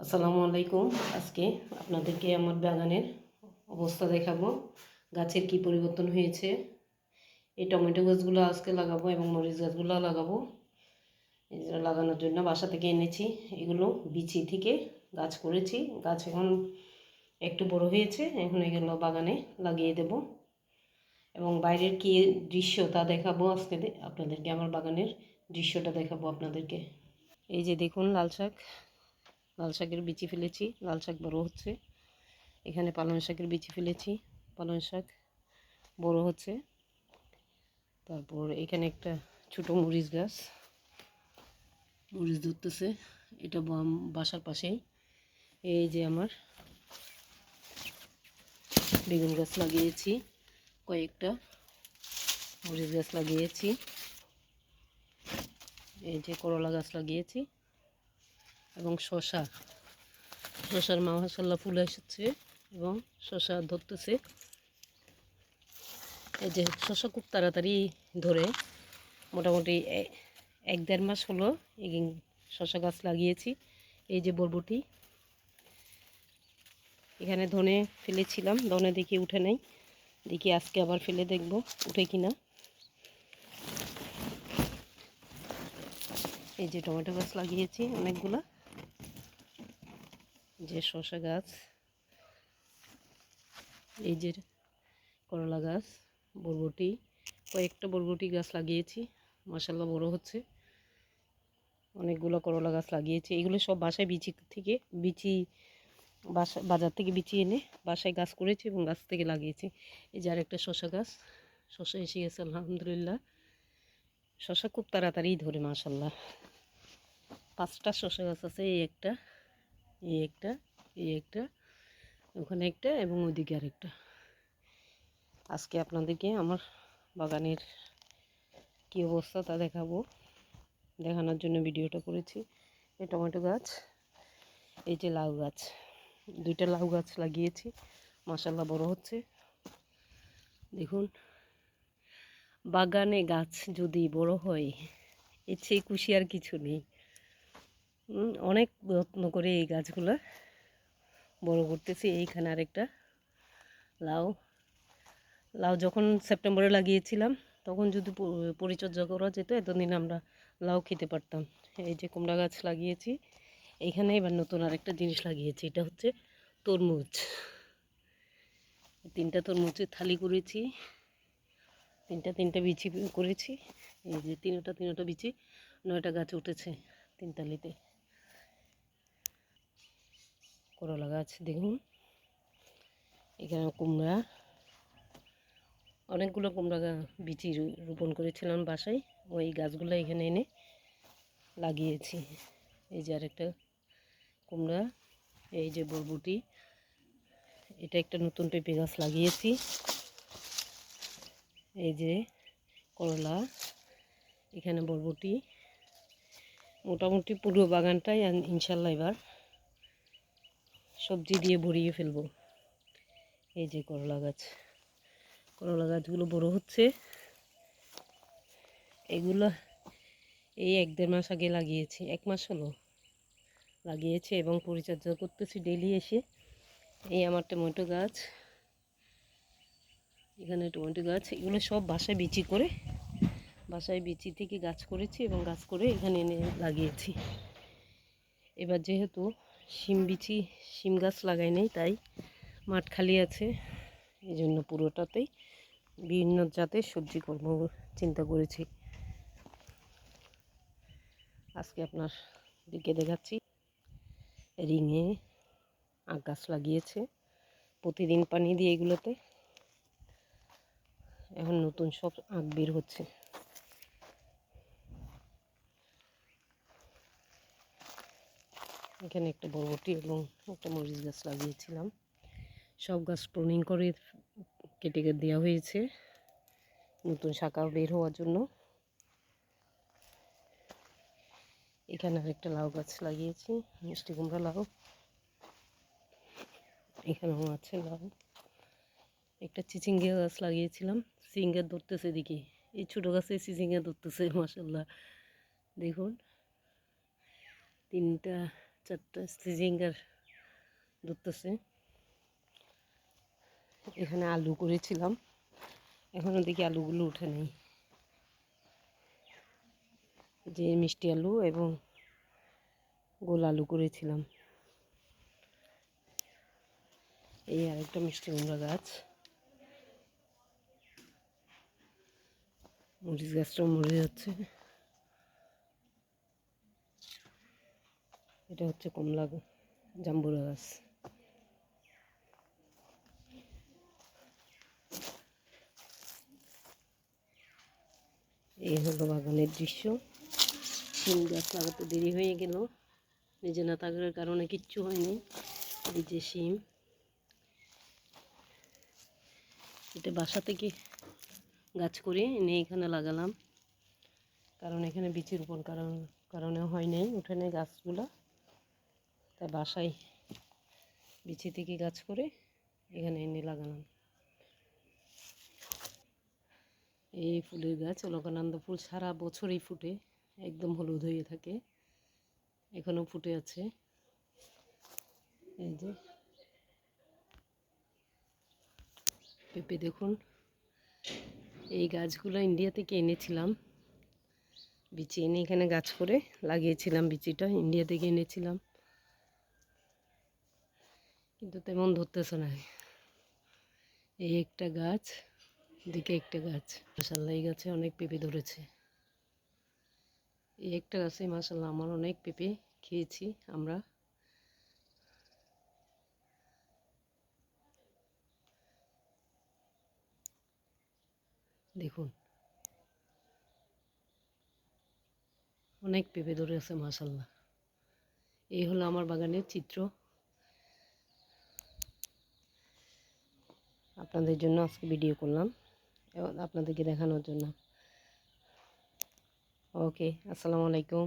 আসসালামু আলাইকুম। আজকে আপনাদেরকে আমার বাগানের অবস্থা দেখাবো। গাছের কি পরিবর্তন হয়েছে, এই টমেটো গাছগুলো আজকে লাগাবো এবং মরিচ গাছগুলো লাগাবো। যে লাগানোর জন্য বাসা থেকে এনেছি, এগুলো বিচি থেকে গাছ করেছি। গাছ এখন একটু বড় হয়েছে, এখন এগুলো বাগানে লাগিয়ে দেব। এবং বাইরের কি দৃশ্য তা দেখাবো আজকে আপনাদেরকে, আমার বাগানের দৃশ্যটা দেখাবো আপনাদেরকে। এই যে দেখুন লাল শাক লাল শাকের বিচি ফেলেছি। লাল শাক বড় হচ্ছে। এখানে পালং শাকের বিচি ফেলেছি। পালং শাক বড় হচ্ছে। তারপর এখানে একটা ছোট মরিচ গাছ। মরিচ ধরতেছে। এটা বাসার পাশেই। এই যে আমার বেগুন গাছ লাগিয়েছি। কয়েকটা মরিচ গাছ লাগিয়েছি। এই যে করলা গাছ লাগিয়েছি। এবং শশা শশার মা মাসাল্লাহ ফুল এসেছে এবং শশা ধরতেছে। এই যে শশা খুব তাড়াতাড়ি ধরে। মোটামুটি এক দেড় মাস হলো এই শশা গাছ লাগিয়েছি। এই যে বরবটি। এখানে ধনে ফেলেছিলাম, ধনে দেখি উঠে নাই। দেখি আজকে আবার ফেলে দেখব, উঠে কিনা। এই যে টমেটো গাছ লাগিয়েছি অনেকগুলা। যে শসা গাছ, এই যে করলা গাছ, বরবটি, কয়েকটা বরবটি গাছ লাগিয়েছি মাসাল্লাহ বড় হচ্ছে। অনেকগুলো করলা গাছ লাগিয়েছি, এগুলো সব বাসায় বিচি থেকে, বিচি বাসা, বাজার থেকে বিচি এনে বাসায় গাছ করেছি এবং গাছ থেকে লাগিয়েছি। এই যে আরেকটা শসা গাছ, শসা এসে গেছে, আলহামদুলিল্লাহ। শশা খুব তাড়াতাড়ি ধরে মাসাল্লাহ পাঁচটা শসা গাছ আছে, এই একটা। এই একটা এই একটা, ওখানে একটা এবং ওইদিকে আরেকটা। আজকে আপনাদেরকে আমার বাগানের কী অবস্থা তা দেখাবো। দেখানোর জন্য ভিডিওটা করেছি। এই টমেটো গাছ, এই যে লাউ গাছ, দুইটা লাউ গাছ লাগিয়েছি। মাসাল্লাহ বড় হচ্ছে। দেখুন, বাগানে গাছ যদি বড় হয়, এর চেয়ে খুশি আর কিছু নেই। অনেক যত্ন করে এই গাছগুলো বড় করতেছি। এইখানে আরেকটা লাউ। লাউ যখন সেপ্টেম্বরে লাগিয়েছিলাম, তখন যদি পরিচর্যা করা যেত, এতদিন আমরা লাউ খেতে পারতাম। এই যে কুমড়া গাছ লাগিয়েছি, এইখানে এবার নতুন আরেকটা জিনিস লাগিয়েছি, এটা হচ্ছে তরমুজ। তিনটা তরমুজের থালি করেছি, তিনটা তিনটা বিচি করেছি, এই যে তিনটা তিনটা বিচি, নয়টা গাছ উঠেছে তিনটালিতে করলা গাছ দেখুন। এখানে কুমড়া, অনেকগুলো কুমড়া বিচি রোপণ করেছিলাম বাসায়। ওই গাছগুলো এখানে এনে লাগিয়েছি। এই যে আরেকটা কুমড়া, এই যে বরবটি, এটা একটা নতুন পেঁপে গাছ লাগিয়েছি। এই যে করলা, এখানে বরবটি। মোটামুটি পুরো বাগানটাই ইনশাল্লাহ এবার সবজি দিয়ে ভরিয়ে ফেলব। এই যে করলা গাছ। করলা গাছগুলো বড় হচ্ছে। এগুলো এই এক দেড় মাস আগে লাগিয়েছি। এক মাস হলো। লাগিয়েছি এবং পরিচর্যা করতেছি ডেলি এসে। এই আমার টমেটো গাছ। এখানে টমেটো গাছ। এগুলো সব বাসায় বিচি করে। বাসায় বিচি থেকে গাছ করেছি এবং গাছ করে এখানে এনে লাগিয়েছি। এবার যেহেতু শিম বিচি, শিম গাছ লাগাই নেই, তাই মাঠ খালি আছে। এই জন্য পুরোটাতেই বিভিন্ন জাতের সবজি কর্ম চিন্তা করেছি। আজকে আপনার দিকে দেখাচ্ছি। রিঙে আখ গাছ লাগিয়েছে। প্রতিদিন পানি দিয়ে এগুলোতে। এখন নতুন সব আখ বের হচ্ছে। এখানে একটা বরবটি এবং একটা মরিচ গাছ লাগিয়েছিলাম। সব গাছ প্রুনিং করে কেটে কেটে দেওয়া হয়েছে নতুন শাখা বের হওয়ার জন্য। এখানে আরেকটা লাউ গাছ লাগিয়েছি, মিষ্টি কুমড়া লাউ। এখানেও আছে লাউ। একটা চিচিঙ্গা গাছ লাগিয়েছিলাম চিচিঙ্গা ধরতেছে দেখি। এই ছোটো গাছে চিচিঙ্গা ধরতেছে মাসাল্লাহ দেখুন, তিনটা চারটা সিজিঙ্গার ধরতেছে। এখানে আলু করেছিলাম। এখনও দেখি আলুগুলো উঠে নেই। যে মিষ্টি আলু এবং গোল আলু করেছিলাম। এই আরেকটা মিষ্টি কুমড়া গাছ। মরিচ গাছটাও মরে যাচ্ছে। এটা হচ্ছে কমলা জাম্বুরা গাছ। এই হলো বাগানের দৃশ্য। সিম গাছ লাগাতে দেরি হয়ে গেল। নিজে না থাকার কারণে কিচ্ছু হয়নি। এই যে সিম এটা বাসা থেকে গাছ করে এনে এখানে লাগালাম। কারণ এখানে বীজ রোপণ কারণ কারণে হয় নাই। উঠে নেই গাছগুলো তাই বাসায় বিচি থেকে গাছ করে এখানে এনে লাগালাম। এই ফুলের গাছ, অলকানন্দ ফুল সারা বছরই ফুটে, একদম হলুদ হয়ে থাকে এখনও ফুটে আছে। এই যে। পেঁপে দেখুন, এই গাছগুলো ইন্ডিয়া থেকে এনেছিলাম। বিচি এনে এখানে গাছ করে লাগিয়েছিলাম, বিচিটা ইন্ডিয়া থেকে এনেছিলাম। কিন্তু তেমন ধরতেছে না। এই একটা গাছ দিকে একটা গাছ। মাসাল্লাহ এই গাছে অনেক পেঁপে ধরেছে। এই একটা গাছে মাসাল্লাহ আমার অনেক পেঁপে খেয়েছি আমরা। দেখুন। অনেক পেঁপে ধরে আছে মাসাল্লাহ এই হলো আমার বাগানের চিত্র। আপনাদের জন্য আজকে ভিডিও করলাম। এবং আপনাদেরকে দেখানোর জন্য। ওকে আসসালামু আলাইকুম।